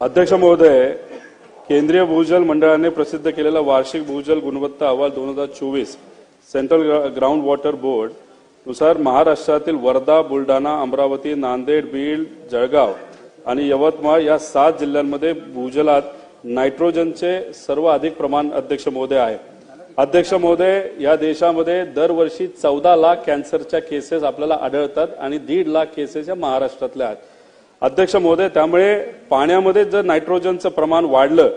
अध्यक्ष महोदय केंद्रीय भूजल मंडळाने प्रसिद्ध केलेला वार्षिक भूजल गुणवत्ता अहवाल दोन हजार चोवीस सेंट्रल ग्रा- ग्राउंड वॉटर बोर्डनुसार महाराष्ट्रातील वर्धा बुलढाणा अमरावती नांदेड बीड जळगाव आणि यवतमाळ या सात जिल्ह्यांमध्ये भूजलात नायट्रोजनचे सर्वाधिक प्रमाण अध्यक्ष महोदय आहे. अध्यक्ष महोदय या देशामध्ये दरवर्षी चौदा लाख कॅन्सरच्या केसेस आपल्याला आढळतात आणि दीड लाख केसेस या महाराष्ट्रातल्या आहेत. अध्यक्ष महोदय त्यामुळे पाण्यामध्ये जर नायट्रोजनचं प्रमाण वाढलं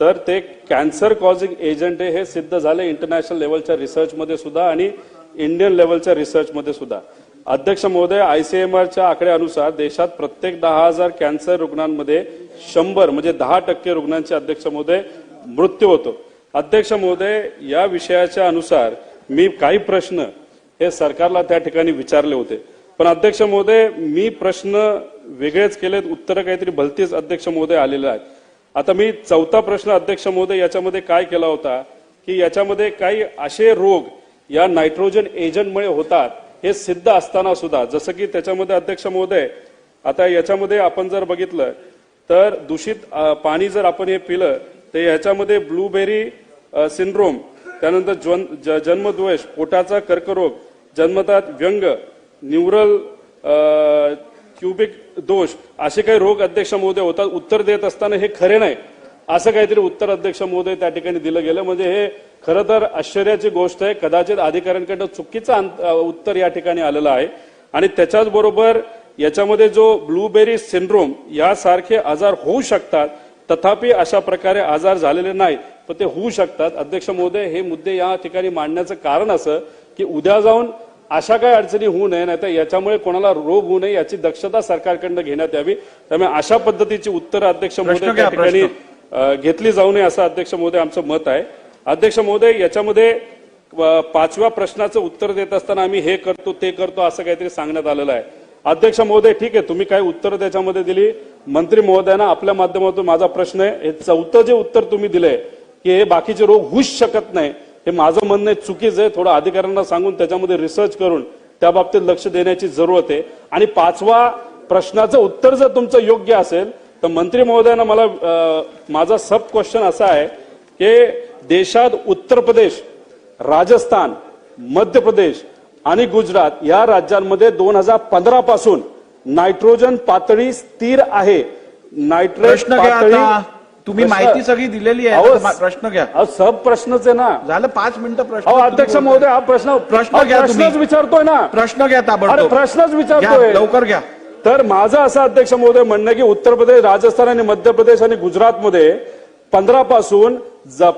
तर ते कॅन्सर कॉझिंग एजंट आहे हे सिद्ध झाले इंटरनॅशनल लेवलच्या रिसर्चमध्ये सुद्धा आणि इंडियन लेवलच्या रिसर्चमध्ये सुद्धा. अध्यक्ष महोदय आयसीएमआरच्या आकड्यानुसार देशात प्रत्येक दहा हजार कॅन्सर रुग्णांमध्ये शंभर म्हणजे दहा टक्के रुग्णांचे अध्यक्ष महोदय मृत्यू होतो. अध्यक्ष महोदय या विषयाच्या अनुसार मी काही प्रश्न हे सरकारला त्या ठिकाणी विचारले होते. पण अध्यक्ष महोदय मी प्रश्न वेगळेच केलेत उत्तरं काहीतरी भलतीच अध्यक्ष महोदय आलेले आहेत. आता मी चौथा प्रश्न अध्यक्ष महोदय याच्यामध्ये काय केला होता की याच्यामध्ये काही असे रोग या नायट्रोजन एजंटमुळे होतात हे सिद्ध असताना सुद्धा जसं की त्याच्यामध्ये अध्यक्ष महोदय आता याच्यामध्ये आपण जर बघितलं तर दूषित पाणी जर आपण हे पिलं तर याच्यामध्ये ब्लूबेरी सिंड्रोम त्यानंतर ज्वन- ज- जन्मद्वेष पोटाचा कर्करोग जन्मतात व्यंग न्यूरल क्युबिक दोष असे काही रोग अध्यक्ष महोदय होतात उत्तर देत असताना हे खरे नाही. असं काहीतरी उत्तर अध्यक्ष महोदय त्या ठिकाणी दिलं गेलं. म्हणजे हे खरं तर आश्चर्याची गोष्ट आहे. कदाचित अधिकाऱ्यांकडनं चुकीचं अंत- उत्तर या ठिकाणी आलेलं आहे. आणि त्याच्याच बरोबर याच्यामध्ये जो ब्लूबेरी सिंड्रोम यासारखे आजार होऊ शकतात. तथापि अशा प्रकारे आजार झालेले नाही पण ते होऊ शकतात. अध्यक्ष महोदय हे मुद्दे या ठिकाणी मांडण्याचं कारण असं की उद्या जाऊन अशा काही अडचणी होऊ नये नाही तर याच्यामुळे कोणाला रोग होऊ नये याची दक्षता सरकारकडनं घेण्यात यावी. त्यामुळे अशा पद्धतीची उत्तरं अध्यक्ष महोदय त्या ठिकाणी घेतली जाऊ नये असं अध्यक्ष महोदय आमचं मत आहे. अध्यक्ष महोदय याच्यामध्ये पाचव्या प्रश्नाचं उत्तर देत असताना आम्ही हे करतो ते करतो असं काहीतरी सांगण्यात आलेलं आहे. अध्यक्ष महोदय ठीक आहे तुम्ही काही उत्तर त्याच्यामध्ये दिली. मंत्री महोदयांना आपल्या माध्यमातून माझा प्रश्न आहे. हे चौथं जे उत्तर तुम्ही दिलंय की हे बाकीचे रोग होऊच शकत नाही. हे माझं म्हणणं आहे चुकीचं आहे. थोडं अधिकाऱ्यांना सांगून त्याच्यामध्ये रिसर्च करून त्या बाबतीत लक्ष देण्याची जरूरत आहे. आणि पाचवा प्रश्नाचं उत्तर जर तुमचं योग्य असेल तर मंत्री महोदयांना मला माझा सब क्वेश्चन असा आहे की देशात उत्तर प्रदेश राजस्थान मध्य प्रदेश आणि गुजरात या राज्यांमध्ये दोन हजार पंधरा पासून नायट्रोजन पातळी स्थिर आहे. घ्या आता. तुम्ही माहिती सगळी दिलेली आहे प्रश्न घ्या. सब प्रश्नच आहे ना. झालं पाच मिनिटं प्रश्न अध्यक्ष महोदय हा प्रश्न प्रश्न घ्या तुम्ही. प्रश्नच विचारतोय ना. प्रश्न घ्या ताबडतोब. प्रश्नच विचारतोय. लवकर घ्या. तर माझं असं अध्यक्ष महोदय म्हणणं की उत्तर प्रदेश राजस्थान आणि मध्य प्रदेश आणि गुजरातमध्ये पंधरा पासून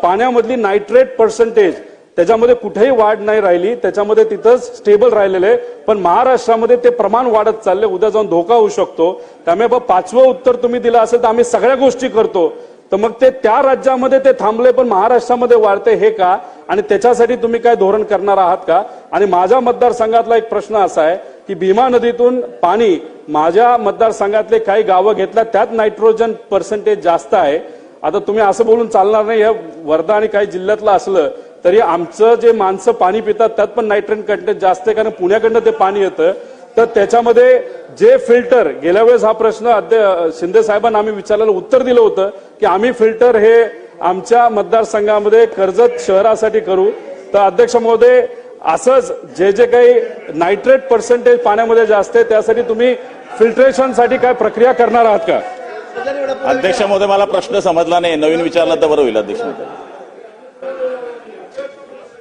पाण्यामधली नायट्रेट पर्सेंटेज त्याच्यामध्ये कुठेही वाढ नाही राहिली. त्याच्यामध्ये तिथंच स्टेबल राहिलेलं आहे. पण महाराष्ट्रामध्ये ते प्रमाण वाढत चालले उद्या जाऊन धोका होऊ शकतो. त्यामुळे पाचवं उत्तर तुम्ही दिलं असेल तर आम्ही सगळ्या गोष्टी करतो. तर मग ते त्या राज्यामध्ये ते थांबले पण महाराष्ट्रामध्ये वाढते हे का? आणि त्याच्यासाठी तुम्ही काय धोरण करणार आहात का? आणि माझ्या मतदारसंघातला एक प्रश्न असा आहे की भीमा नदीतून पाणी माझ्या मतदारसंघातले काही गावं घेतल्या त्यात नायट्रोजन पर्सेंटेज जास्त आहे. आता तुम्ही असं बोलून चालणार नाही हे वर्धा आणि काही जिल्ह्यातलं असलं तरी आमचं जे माणसं पाणी पितात त्यात पण नायट्रोजन कंटेंट जास्त आहे कारण पुण्याकडनं ते पाणी येतं. तर त्याच्यामध्ये जे फिल्टर गेल्या वेळेस हा प्रश्न शिंदे साहेबांना आम्ही विचारलेलं उत्तर दिलं होतं की आम्ही फिल्टर हे आमच्या मतदारसंघामध्ये कर्जत शहरासाठी करू. तर अध्यक्ष महोदय असंच जे जे काही नायट्रेट पर्सेंटेज पाण्यामध्ये जास्त आहे त्यासाठी तुम्ही फिल्ट्रेशनसाठी काय प्रक्रिया करणार आहात का? अध्यक्ष महोदय मला प्रश्न समजला नाही. नवीन विचारला तर बरं होईल अध्यक्ष महोदय.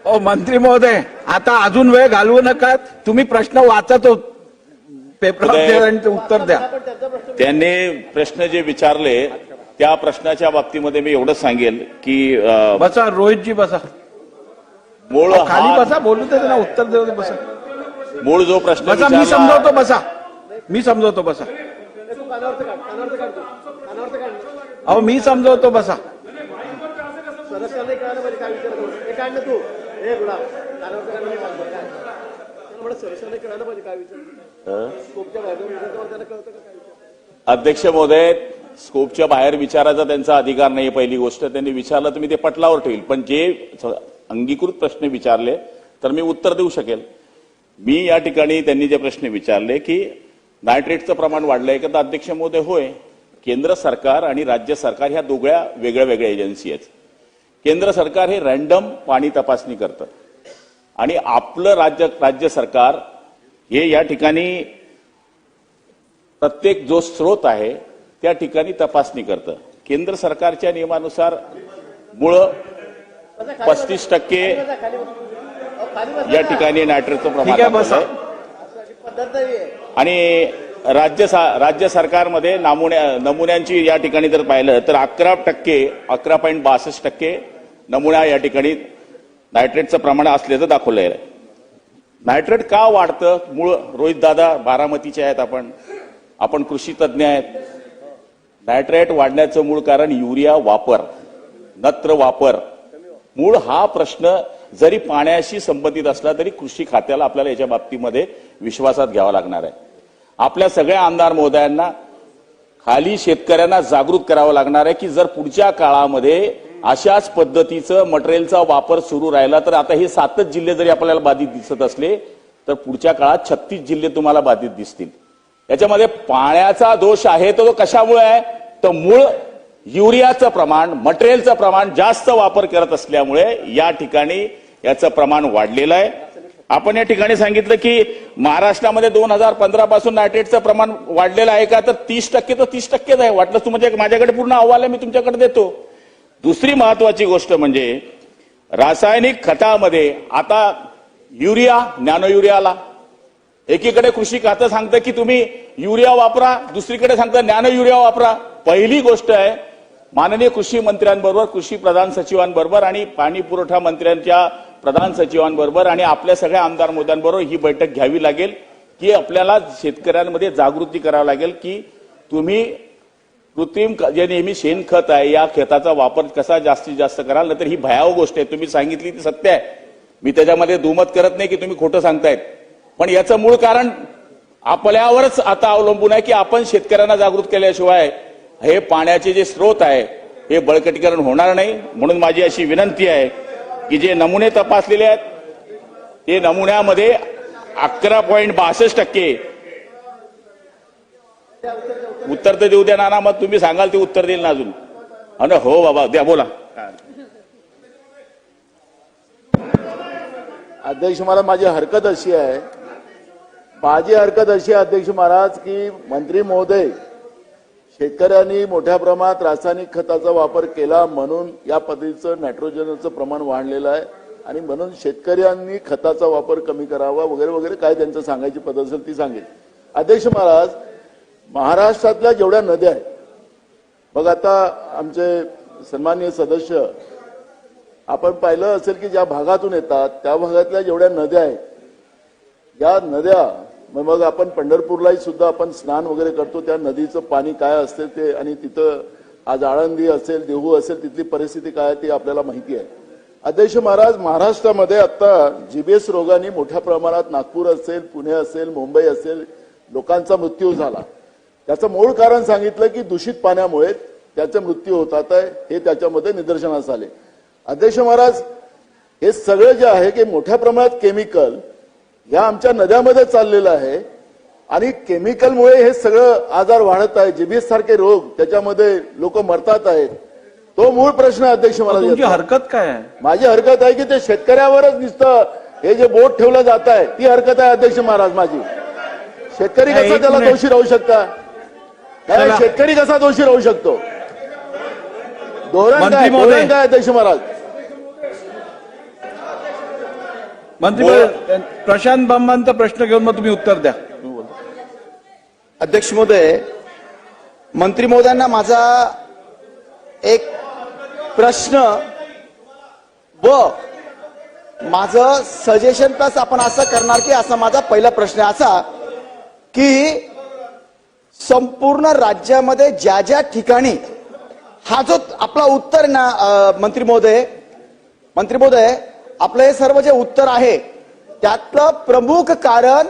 ओ मंत्री महोदय आता अजून वेळ घालवू नका. तुम्ही प्रश्न वाचत पेपर आणि ते उत्तर द्या त्यांनी प्रश्न जे विचारले त्या प्रश्नाच्या बाबतीमध्ये मी एवढंच सांगेल की बसा रोहितजी बसा. मूळ खाली बसा बोलू दे ना उत्तर देऊ दे बसा. मूळ जो प्रश्न बसा मी समजवतो बसा. मी समजवतो बसा. अहो मी समजवतो बसा. सरसने कळालं पाहिजे काय विचार अध्यक्ष महोदय स्कोपच्या बाहेर विचारायचा त्यांचा अधिकार नाही पहिली गोष्ट. त्यांनी विचारलं तर मी ते पटलावर ठेवील. पण जे अंगीकृत प्रश्न विचारले तर मी उत्तर देऊ शकेल. मी या ठिकाणी त्यांनी जे प्रश्न विचारले की नायट्रेटचं प्रमाण वाढलंय का? तर अध्यक्ष महोदय होय. केंद्र सरकार आणि राज्य सरकार ह्या दोघ्या वेगळ्या वेगळ्या एजन्सी आहेत. केंद्र सरकार हे रँडम पाणी तपासणी करतं. आणि आपलं राज्य राज्य सरकार हे या ठिकाणी प्रत्येक जो स्रोत आहे त्या ठिकाणी तपासणी करतं. केंद्र सरकारच्या नियमानुसार मुळं पस्तीस टक्के या ठिकाणी नायट्रेटचं प्रमाण आहे, आहे. आणि राज्य राज्य सरकारमध्ये नमुन्या नमुन्यांची या ठिकाणी जर पाहिलं तर अकरा टक्के अकरा पॉईंट बासष्ट टक्के नमुन्या या ठिकाणी नायट्रेटचं प्रमाण असल्याचं दाखवलंय. नायट्रेट का वाढतं? मूळ रोहित दादा बारामतीचे आहेत आपण. आपण कृषी तज्ज्ञ आहेत. नायट्रेट वाढण्याचं मूळ कारण युरिया वापर नत्र वापर. मूळ हा प्रश्न जरी पाण्याशी संबंधित असला तरी कृषी खात्याला आपल्याला याच्या बाबतीमध्ये विश्वासात घ्यावा लागणार आहे. आपल्या सगळ्या आमदार महोदयांना खाली शेतकऱ्यांना जागृत करावं लागणार आहे की जर पुढच्या काळामध्ये अशाच पद्धतीचं मटेरियलचा वापर सुरू राहिला तर आता हे सातच जिल्हे जरी आपल्याला बाधित दिसत असले तर पुढच्या काळात छत्तीस जिल्हे तुम्हाला बाधित दिसतील. याच्यामध्ये पाण्याचा दोष आहे तर तो कशामुळे आहे? तर मूळ युरियाचं प्रमाण मटेरियलचं प्रमाण जास्त वापर करत असल्यामुळे या ठिकाणी याचं प्रमाण वाढलेलं आहे. आपण या ठिकाणी सांगितलं की महाराष्ट्रामध्ये दोन हजार पंधरा पासून नायट्रेटचं प्रमाण वाढलेलं आहे का? तर तीस टक्के तर तीस टक्केच आहे. वाटलं तुम्हाला माझ्याकडे पूर्ण अहवाल आहे मी तुमच्याकडे देतो. दुसरी महत्वाची गोष्ट म्हणजे रासायनिक खतामध्ये आता युरिया नॅनो युरियाला एकीकडे कृषी खातं सांगतं की तुम्ही युरिया वापरा दुसरीकडे सांगतं नॅनो युरिया वापरा. पहिली गोष्ट आहे माननीय कृषी मंत्र्यांबरोबर कृषी प्रधान सचिवांबरोबर आणि पाणी पुरवठा मंत्र्यांच्या प्रधान सचिवांबरोबर आणि आपल्या सगळ्या आमदार मोद्यांबरोबर ही बैठक घ्यावी लागेल की आपल्याला शेतकऱ्यांमध्ये जागृती करावी लागेल की तुम्ही कृत्रिम जे नेहमी शेणखत आहे या खताचा वापर कसा जास्तीत जास्त कराल नंतर ही भयावह गोष्ट आहे. तुम्ही सांगितली ती सत्य आहे. मी त्याच्यामध्ये दुमत करत नाही की तुम्ही खोटं सांगतायत. पण याचं मूळ कारण आपल्यावरच आता अवलंबून आहे की आपण शेतकऱ्यांना जागृत केल्याशिवाय हे पाण्याचे जे स्रोत आहे हे बळकटीकरण होणार नाही. म्हणून माझी अशी विनंती आहे की जे नमुने तपासलेले आहेत ते नमुन्यामध्ये अकरा पॉईंट बासष्ट टक्के उत्तर तर देऊ द्या ना मग तुम्ही सांगाल ते उत्तर देईल ना अजून. अन हो बाबा द्या बोला. अध्यक्ष महाराज माझी हरकत अशी आहे माझी हरकत अशी आहे अध्यक्ष महाराज की मंत्री महोदय शेतकऱ्यांनी मोठ्या प्रमाणात रासायनिक खताचा वापर केला म्हणून या पद्धतीचं नायट्रोजनचं प्रमाण वाढलेलं आहे. आणि म्हणून शेतकऱ्यांनी खताचा वापर कमी करावा वगैरे वगैरे काय त्यांचं सांगायची पद्धत असेल ती सांगेल. अध्यक्ष महाराज महाराष्ट्रातल्या जेवढ्या नद्या आहेत मग आता आमचे सन्माननीय सदस्य आपण पाहिलं असेल की ज्या भागातून येतात त्या भागातल्या जेवढ्या नद्या आहेत या नद्या मग मग आपण पंढरपूरलाही सुद्धा आपण स्नान वगैरे करतो त्या नदीचं पाणी काय असते ते आणि तिथं आज आळंदी असेल देहू असेल तिथली परिस्थिती काय आहे ती आपल्याला माहिती आहे. अध्यक्ष महाराज महाराष्ट्रामध्ये आता जीबीएस रोगाने मोठ्या प्रमाणात नागपूर असेल पुणे असेल मुंबई असेल लोकांचा मृत्यू झाला. त्याचं मूळ कारण सांगितलं की दूषित पाण्यामुळे त्याचे मृत्यू होतात आहे हे त्याच्यामध्ये निदर्शनास आले. अध्यक्ष महाराज हे सगळं जे आहे की मोठ्या प्रमाणात केमिकल या आमच्या नद्यामध्ये चाललेलं आहे आणि केमिकलमुळे हे सगळं आजार वाढत आहे जीबीएस सारखे रोग त्याच्यामध्ये लोक मरतात आहेत. तो मूळ प्रश्न आहे, अध्यक्ष महाराज. हरकत काय माझी हरकत आहे की ते शेतकऱ्यावरच नुसतं हे जे बोट ठेवलं जात आहे ती हरकत आहे अध्यक्ष महाराज माझी. शेतकरी कसा त्याला. दोषी राहू शकता? शेतकरी कसा दोषी राहू शकतो? धोरण मंत्री काय महोदय. धोरण काय अध्यक्ष महाराज? मंत्री प्रशांत बांबांचा प्रश्न घेऊन मग तुम्ही उत्तर द्या. अध्यक्ष महोदय मंत्री महोदयांना माझा एक प्रश्न व माझं सजेशन प्लस आपण असं करणार की असा माझा पहिला प्रश्न असा की संपूर्ण राज्यामध्ये ज्या ज्या ठिकाणी हा जो आपला उत्तर ना मंत्री महोदय मंत्री महोदय आपलं हे सर्व जे उत्तर आहे त्यातलं प्रमुख कारण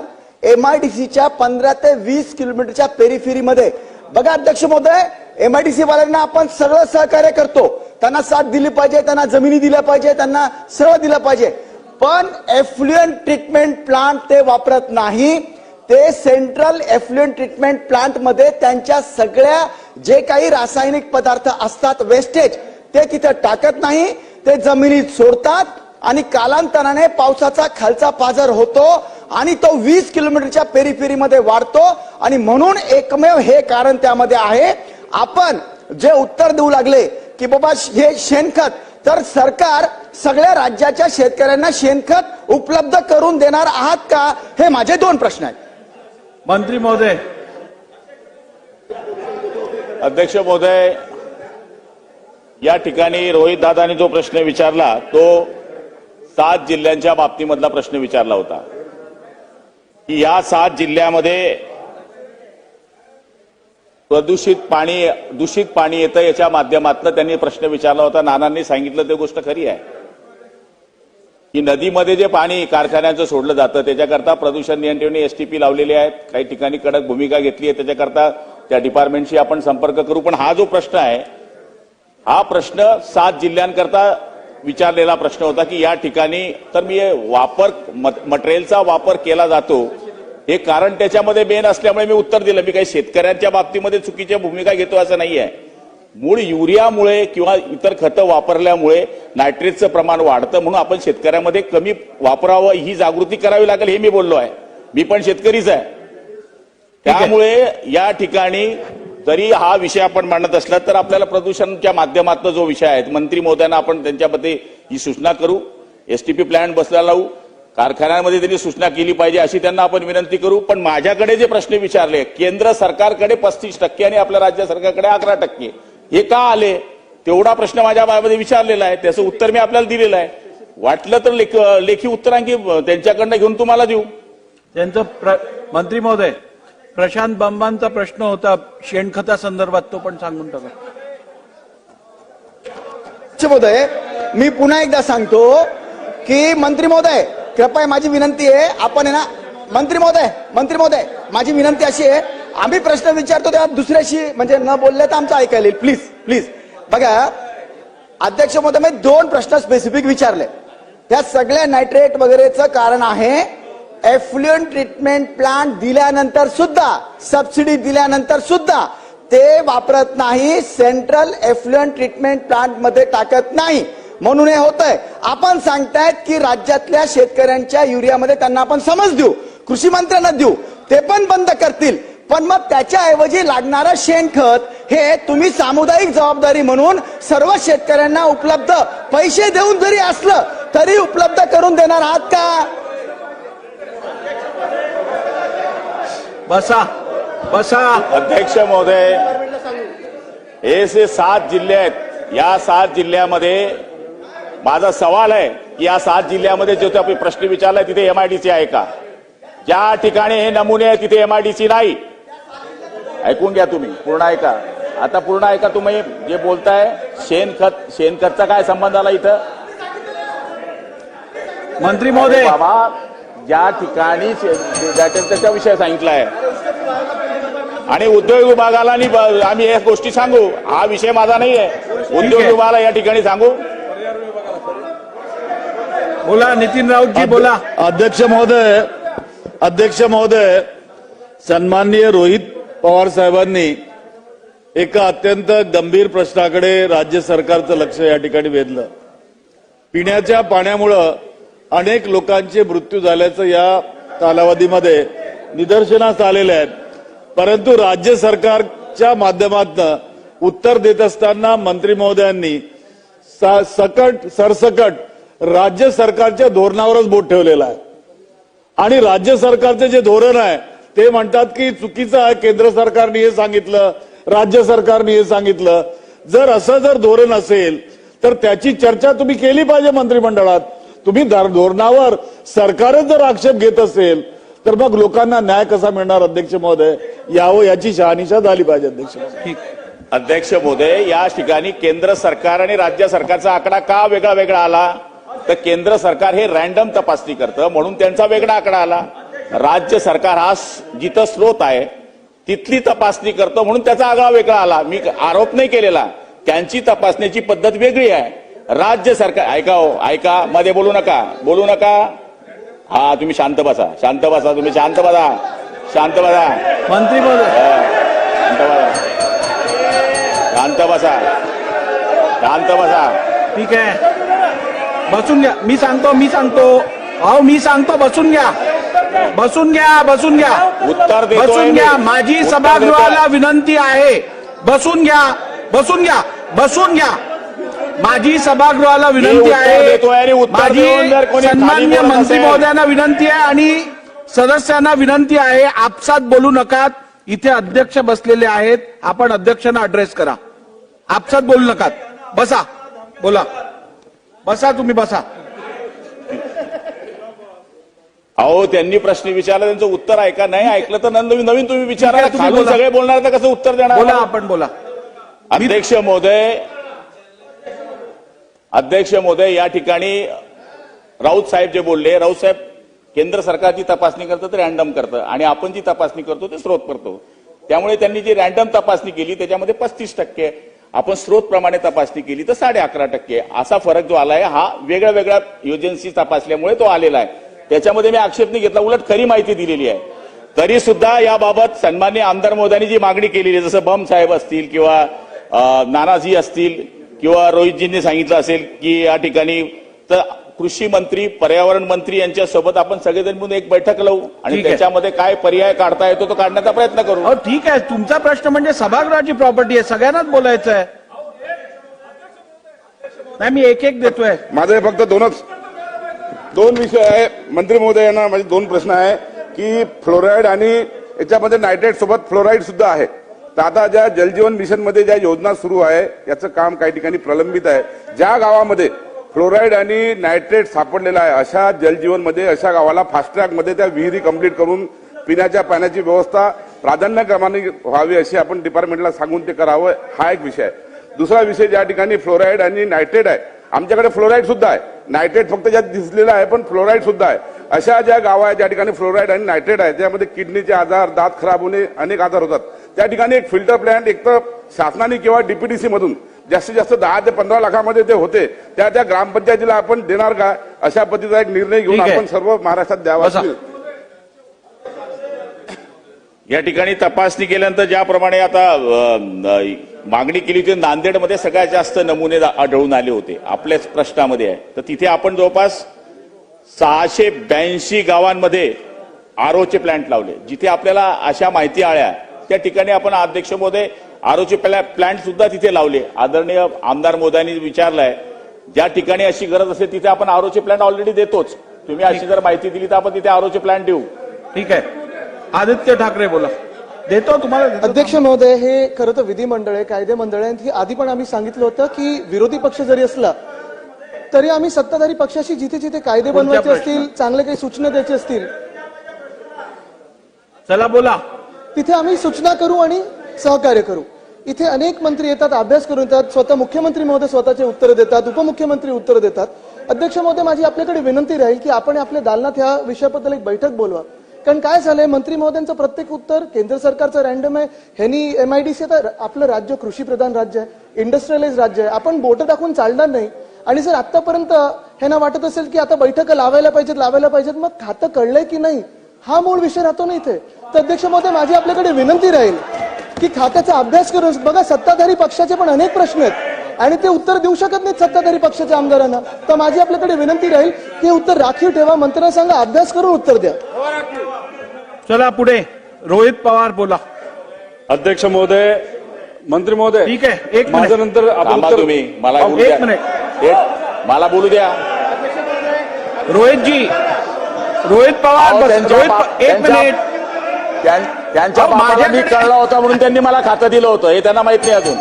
एम आय डी सीच्या पंधरा ते वीस किलोमीटरच्या पेरीफेरीमध्ये बघा अध्यक्ष महोदय एम आय डी सी वाल्यांना आपण सगळं सहकार्य करतो. त्यांना साथ दिली पाहिजे त्यांना जमिनी दिल्या पाहिजे त्यांना सर्व दिलं पाहिजे. पण एफ्लुएंट ट्रीटमेंट प्लांट ते वापरत नाही. ते सेंट्रल एफ्लुएंट ट्रीटमेंट प्लांटमध्ये त्यांच्या सगळ्या जे काही रासायनिक पदार्थ असतात वेस्टेज ते तिथं टाकत नाही ते जमिनीत सोडतात आणि कालांतराने पावसाचा खालचा पाझर होतो आणि तो वीस किलोमीटरच्या पेरीफेरीमध्ये वाढतो आणि म्हणून एकमेव हे कारण त्यामध्ये आहे. आपण जे उत्तर देऊ लागले की बाबा हे शेणखत तर सरकार सगळ्या राज्याच्या शेतकऱ्यांना शेणखत उपलब्ध करून देणार आहात का? हे माझे दोन प्रश्न आहेत. मंत्री महोदय. अध्यक्ष महोदय या ठिकाणी रोहित दादानी जो प्रश्न विचारला तो सात जिल्ह्यांच्या बाबतीमधला प्रश्न विचारला होता. की या सात जिल्ह्यामध्ये प्रदूषित पाणी दूषित पाणी येतं याच्या माध्यमातून त्यांनी प्रश्न विचारला होता. नानांनी सांगितलं ते गोष्ट खरी आहे. की नदीमध्ये जे पाणी कारखान्यांचं सोडलं जातं त्याच्याकरता प्रदूषण नियंत्रण एसटीपी लावलेले आहेत. काही ठिकाणी कडक भूमिका घेतली आहे. त्याच्याकरता त्या डिपार्टमेंटशी आपण संपर्क करू. पण हा जो प्रश्न आहे हा प्रश्न सात जिल्ह्यांकरता विचारलेला प्रश्न होता की या ठिकाणी तर मी वापर मट- मटेरियलचा वापर केला जातो. हे कारण त्याच्यामध्ये मेन असल्यामुळे मी उत्तर दिलं. मी काही शेतकऱ्यांच्या बाबतीमध्ये चुकीच्या भूमिका घेतो असं नाही आहे मूळ युरियामुळे किंवा इतर खतं वापरल्यामुळे नायट्रेटचं प्रमाण वाढतं म्हणून आपण शेतकऱ्यामध्ये कमी वापरावं ही जागृती करावी लागेल हे मी बोललो आहे. मी पण शेतकरीच आहे. त्यामुळे या ठिकाणी जरी हा विषय आपण मांडत असला तर आपल्याला प्रदूषणच्या माध्यमातून जो विषय आहे मंत्री महोदयांना आपण त्यांच्यामध्ये ही सूचना करू एसटीपी प्लॅन बसला लावू कारखान्यांमध्ये त्यांनी सूचना केली पाहिजे अशी त्यांना आपण विनंती करू. पण माझ्याकडे जे प्रश्न विचारले केंद्र सरकारकडे पस्तीस टक्के आणि आपल्या राज्य सरकारकडे अकरा टक्के. हे का आले तेवढा प्रश्न माझ्या बाळामध्ये विचारलेला आहे त्याचं उत्तर मी आपल्याला दिलेलं आहे. वाटलं तर लेख लेखी उत्तर आणखी त्यांच्याकडनं घेऊन तुम्हाला देऊ. त्यांचं मंत्री महोदय प्रशांत बंबांचा प्रश्न होता शेणखता संदर्भात तो पण सांगून टाका. महोदय मी पुन्हा एकदा सांगतो की मंत्री महोदय कृपया माझी विनंती आहे आपण आहे ना मंत्री महोदय मंत्री महोदय माझी विनंती अशी आहे आम्ही प्रश्न विचारतो तेव्हा दुसऱ्याशी म्हणजे न बोलले तर आमचं ऐकायला येईल. प्लीज प्लीज बघा अध्यक्ष महोदय मी दोन प्रश्न स्पेसिफिक विचारले. त्या सगळ्या नायट्रेट वगैरेचं कारण आहे एफ्लुएंट ट्रीटमेंट प्लांट दिल्यानंतर सुद्धा सबसिडी दिल्यानंतर सुद्धा ते वापरत नाही सेंट्रल एफ्लुएंट ट्रीटमेंट प्लांटमध्ये टाकत नाही. म्हणून हे होतंय. आपण सांगतायत की राज्यातल्या शेतकऱ्यांच्या युरियामध्ये त्यांना आपण समज देऊ कृषी मंत्र्यांना देऊ ते पण बंद करतील. पण मग त्याच्याऐवजी लागणारं शेणखत हे तुम्ही सामुदायिक जबाबदारी म्हणून सर्व शेतकऱ्यांना उपलब्ध पैसे देऊन जरी असलं तरी उपलब्ध करून देणार आहात का? बसा बसा. अध्यक्ष महोदय हे जे सात जिल्हे आहेत या सात जिल्ह्यामध्ये माझा सवाल आहे की या सात जिल्ह्यामध्ये जो तो प्रश्न विचारलाय तिथे एमआयडीसी आहे का? ज्या ठिकाणी हे नमुने आहेत तिथे एमआयडीसी नाही. ऐकून घ्या तुम्ही पूर्ण ऐका. आता पूर्ण ऐका तुम्ही जे बोलताय शेणखत शेणखतचा काय संबंध आला इथं? मंत्री महोदय. बाबा ज्या ठिकाणी त्याच्या विषय सांगितला आहे आणि उद्योग विभागाला आम्ही एक गोष्टी सांगू हा विषय माझा नाही आहे. उद्योग. विभागाला या ठिकाणी सांगू. बोला नितीन राऊतजी बोला. अध्यक्ष महोदय अध्यक्ष महोदय सन्माननीय रोहित पवार साहेबांनी एका अत्यंत गंभीर प्रश्नाकडे राज्य सरकारचं लक्ष या ठिकाणी वेधलं. पिण्याच्या पाण्यामुळं अनेक लोकांचे मृत्यू झाल्याचं या कालावधीमध्ये निदर्शनास आलेले आहेत परंतु राज्य सरकारच्या माध्यमातून उत्तर देत असताना मंत्री महोदयांनी सा- सकट सरसकट राज्य सरकारच्या धोरणावरच बोट ठेवलेलं आहे. आणि राज्य सरकारचे जे धोरण आहे ते म्हणतात की चुकीचं आहे केंद्र सरकारने हे सांगितलं राज्य सरकारने हे सांगितलं. जर असं जर धोरण असेल तर त्याची चर्चा तुम्ही केली पाहिजे मंत्रिमंडळात. तुम्ही धोरणावर सरकारच जर आक्षेप घेत असेल तर मग लोकांना न्याय कसा मिळणार अध्यक्ष महोदय? यावं याची शहानिशा झाली पाहिजे अध्यक्ष महोदय. अध्यक्ष महोदय या ठिकाणी केंद्र सरकार आणि राज्य सरकारचा आकडा का वेगळा वेगळा आला? तर केंद्र सरकार हे रॅन्डम तपासणी करतं म्हणून त्यांचा वेगळा आकडा आला. राज्य सरकार हा जिथं स्रोत आहे तिथली तपासणी करतो म्हणून त्याचा आगळा वेगळा आला. मी आरोप नाही केलेला. त्यांची तपासण्याची पद्धत वेगळी आहे. राज्य सरकार ऐका हो ऐका. मध्ये बोलू नका. बोलू नका. हा तुम्ही शांत बसा. शांत बसा. तुम्ही शांत बसा. शांत बसा. मंत्री महोदय शांत बसा. शांत बसा. शांत बसा. ठीक आहे. बसून घ्या. मी सांगतो मी सांगतो. अहो मी सांगतो बसून घ्या. बसून घ्या बसून घ्या. उत्तर बसून. घ्या. माझी सभागृहाला. विनंती आहे. बसून घ्या बसून घ्या बसून घ्या. माझी सभागृहाला विनंती आहे. माझी सन्मान्य मंत्री महोदयांना विनंती आहे आणि सदस्यांना विनंती आहे आपसात बोलू नका इथे अध्यक्ष बसलेले आहेत. आपण अध्यक्षांना अड्रेस करा. आपसात बोलू नका बसा. बोला. बसा तुम्ही बसा. अहो त्यांनी प्रश्न विचारला त्यांचं उत्तर ऐका नाही ऐकलं तर नवीन नवीन तुम्ही विचारा ठीक आहे, तुम्ही खालून बोला. सगळे बोलणार तर कसं उत्तर देणार बोला आपण बोला. अध्यक्ष महोदय अध्यक्ष महोदय या ठिकाणी राऊत साहेब जे बोलले राऊत साहेब केंद्र सरकारची तपासणी करतं ते रॅन्डम करतं आणि आपण जी तपासणी करतो ते स्रोत करतो. त्यामुळे त्यांनी जी रॅन्डम तपासणी केली त्याच्यामध्ये पस्तीस टक्के. आपण स्रोत प्रमाणे तपासणी केली तर साडे अकरा टक्के. असा फरक जो आलाय हा वेगळ्या वेगळ्या एजन्सी तपासल्यामुळे तो आलेला आहे. त्याच्यामध्ये मी आक्षेप नाही घेतला उलट खरी माहिती दिलेली आहे. तरी सुद्धा याबाबत सन्मान्य आमदार मोदयांनी जी मागणी केलेली आहे जसं बम साहेब असतील किंवा नानाजी असतील किंवा रोहितजींनी सांगितलं असेल की या ठिकाणी तर कृषी मंत्री पर्यावरण मंत्री यांच्या सोबत आपण सगळेजण मिळून एक बैठक लावू आणि. त्याच्यामध्ये काय पर्याय काढता येतो तो काढण्याचा प्रयत्न करू. ठीक आहे. तुमचा प्रश्न म्हणजे सभागृहाची प्रॉपर्टी आहे. सगळ्यांनाच बोलायचं आहे नाही मी एक एक देतोय. माझे फक्त दोनच दोन विषय आहे. मंत्री महोदयांना माझे दोन प्रश्न आहे की फ्लोराईड आणि याच्यामध्ये नायट्रेट सोबत फ्लोराईड सुद्धा आहे. तर आता ज्या जलजीवन मिशनमध्ये ज्या योजना सुरू आहे याचं काम काही ठिकाणी प्रलंबित आहे. ज्या गावामध्ये फ्लोराईड आणि नायट्रेट सापडलेला आहे अशा जलजीवनमध्ये अशा गावाला फास्टमध्ये त्या विहिरी कंप्लीट करून पिण्याच्या पाण्याची व्यवस्था प्राधान्यक्रमाने व्हावी अशी आपण डिपार्टमेंटला सांगून ते करावं हा एक विषय आहे. दुसरा विषय ज्या ठिकाणी फ्लोराईड आणि नायट्रेट आहे आमच्याकडे फ्लोराईड सुद्धा आहे. नायट्रेट फक्त ज्यात दिसलेलं आहे पण फ्लोराईड सुद्धा आहे. अशा ज्या गाव आहेत ज्या ठिकाणी फ्लोराईड आणि नायट्रेट आहे त्यामध्ये किडनीचे आजार दात खराब होणे अनेक आजार होतात. त्या ठिकाणी एक फिल्टर प्लांट एक तर शासनाने किंवा डीपीडीसी मधून जास्तीत जास्त दहा ते पंधरा लाखामध्ये ते होते त्या त्या ग्रामपंचायतीला आपण देणार का? अशा पद्धतीचा एक निर्णय घेऊन. आपण सर्व महाराष्ट्रात द्यावा. या ठिकाणी तपासणी केल्यानंतर ज्याप्रमाणे आता मागणी केली होती नांदेडमध्ये सगळ्यात जास्त नमुने आढळून आले होते. आपल्याच प्रश्नामध्ये आहे. तर तिथे आपण जवळपास सहाशे ब्याऐंशी गावांमध्ये आरोचे प्लांट लावले. जिथे आपल्याला अशा माहिती आल्या त्या ठिकाणी आपण अध्यक्ष मोदय आरोचे प्लांट सुद्धा तिथे लावले. आदरणीय आमदार मोदयांनी विचारलंय ज्या ठिकाणी अशी गरज असेल तिथे आपण आरोचे प्लांट ऑलरेडी देतोच. तुम्ही अशी जर माहिती दिली तर आपण तिथे आरोचे प्लांट देऊ. ठीक आहे. आदित्य ठाकरे बोला. देतो तुम्हाला. अध्यक्ष महोदय हे खरं तर विधिमंडळ आहे कायदे मंडळ आहे. आणि आधी पण आम्ही सांगितलं होतं की विरोधी पक्ष जरी असला तरी आम्ही सत्ताधारी पक्षाशी जिथे जिथे कायदे बनवायचे? असतील चांगले काही सूचना द्यायचे असतील चला बोला. तिथे आम्ही सूचना करू आणि सहकार्य करू. इथे अनेक मंत्री येतात अभ्यास करून येतात स्वतः मुख्यमंत्री महोदय स्वतःचे उत्तर देतात उपमुख्यमंत्री उत्तर देतात. अध्यक्ष महोदय माझी आपल्याकडे विनंती राहील की आपण आपल्या दालनात ह्या विषयाबद्दल एक बैठक बोलवा. कारण काय झालंय मंत्री महोदयांचं प्रत्येक उत्तर केंद्र सरकारचं रँडम आहे. ह्यांनी सी आता आपलं राज्य कृषी प्रधान राज्य आहे इंडस्ट्रियलाइज राज्य आहे. आपण बोटं टाकून चालणार नाही. आणि जर आतापर्यंत ह्यांना वाटत असेल की आता बैठका लावायला पाहिजेत लावायला पाहिजेत मग खातं कळलंय की नाही? हा मूळ विषय राहतो ना इथे. तर अध्यक्ष महोदय माझी आपल्याकडे विनंती राहील की खात्याचा अभ्यास करून बघा सत्ताधारी पक्षाचे पण अनेक प्रश्न आहेत. आणि ते उत्तर देऊ शकत नाहीत सत्ताधारी पक्षाच्या आमदारांना. तर माझी आपल्याकडे विनंती राहील की हे उत्तर राखीव ठेवा मंत्र्यांना सांगा अभ्यास करून उत्तर द्या. चला पुढे. रोहित पवार बोला. अध्यक्ष महोदय मंत्री महोदय ठीक आहे, एक माझ्या मिनिट. नंतर आपण थांबा उत्तर- तुम्ही मला एक. मिनिट. मला बोलू द्या. रोहितजी रोहित पवार त्यांच्या रोहित बा- प- एक मिनिट. त्यां- त्यांच्या मी कळला होता म्हणून त्यांनी मला खातं दिलं होतं हे त्यांना माहीत नाही अजून.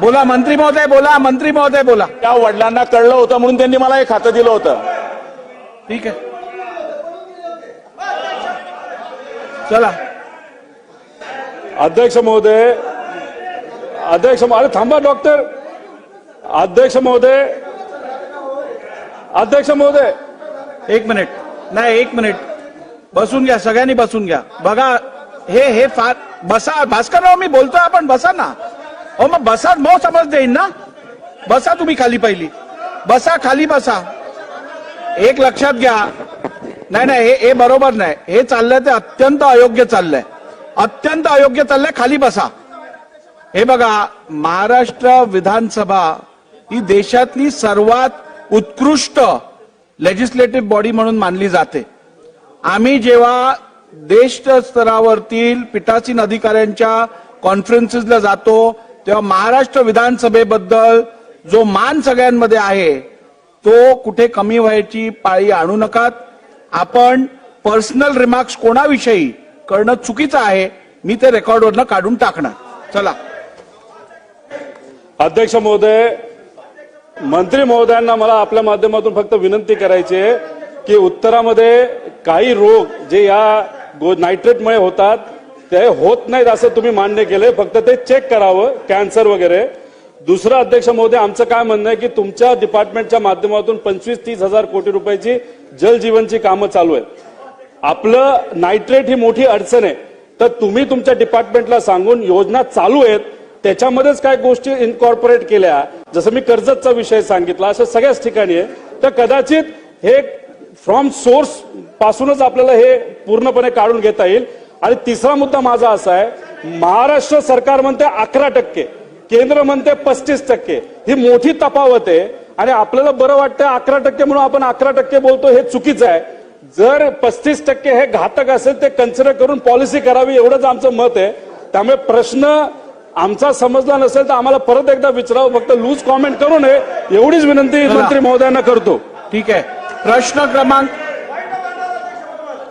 बोला मंत्री महोदय बोला मंत्री महोदय बोला. त्या वडिलांना कळलं होतं म्हणून त्यांनी मला हे खातं दिलं होतं. ठीक आहे. चला. अध्यक्ष महोदय अध्यक्ष अरे थांबा डॉक्टर. अध्यक्ष महोदय अध्यक्ष महोदय. एक मिनिट. नाही एक मिनिट. बसून घ्या सगळ्यांनी बसून घ्या. बघा हे हे फार बसा भास्करराव मी बोलतोय आपण बसा ना. हो मग बसा मग समज देईन ना बसा तुम्ही खाली पहिली. बसा खाली बसा. एक लक्षात घ्या. नाही नाही हे हे बरोबर नाही. हे चाललंय ते अत्यंत अयोग्य चाललंय. अत्यंत अयोग्य चाललंय खाली बसा. हे बघा महाराष्ट्र विधानसभा ही देशातली सर्वात उत्कृष्ट लेजिस्लेटिव्ह बॉडी म्हणून मानली जाते. आम्ही जेव्हा देश स्तरावरतील पीठासीन अधिकाऱ्यांच्या कॉन्फरन्सेसला जातो तेव्हा महाराष्ट्र विधानसभेबद्दल जो मान सगळ्यांमध्ये आहे तो कुठे कमी व्हायची पाळी आणू नकात. आपण पर्सनल रिमार्क्स कोणाविषयी करणं चुकीचं आहे मी ते रेकॉर्डवरनं काढून टाकणार. चला. अध्यक्ष महोदय मंत्री महोदयांना मला आपल्या माध्यमातून फक्त विनंती करायची आहे की उत्तरामध्ये काही रोग जे या नायट्रेटमुळे होतात ते होत नाहीत असं तुम्ही मान्य केलंय. फक्त ते चेक करावं कॅन्सर वगैरे. दुसरं अध्यक्ष महोदय आमचं काय म्हणणं आहे की तुमच्या डिपार्टमेंटच्या माध्यमातून पंचवीस तीस हजार कोटी रुपयाची जलजीवनची कामं चालू आहेत. आपलं नायट्रेट ही मोठी अडचण आहे. तर तुम्ही तुमच्या डिपार्टमेंटला सांगून योजना चालू आहेत. त्याच्यामध्येच काय गोष्टी इनकॉर्पोरेट केल्या. जसं मी कर्जतचा विषय सांगितला असं सगळ्याच ठिकाणी आहे. तर कदाचित हे फ्रॉम सोर्स पासूनच आपल्याला हे पूर्णपणे काढून घेता येईल. आणि तिसरा मुद्दा माझा असा आहे महाराष्ट्र सरकार म्हणते अकरा टक्के केंद्र म्हणते पस्तीस टक्के. ही मोठी तफावत आहे आणि आपल्याला बरं वाटतं अकरा टक्के म्हणून आपण अकरा टक्के बोलतो हे चुकीचं आहे. जर पस्तीस टक्के हे घातक असेल ते कन्सिडर करून पॉलिसी करावी एवढंच आमचं मत आहे. त्यामुळे प्रश्न आमचा समजला नसेल तर आम्हाला परत एकदा विचारावं फक्त लूज कॉमेंट करू नये. एवढीच विनंती मंत्री महोदयांना करतो. ठीक आहे. प्रश्न क्रमांक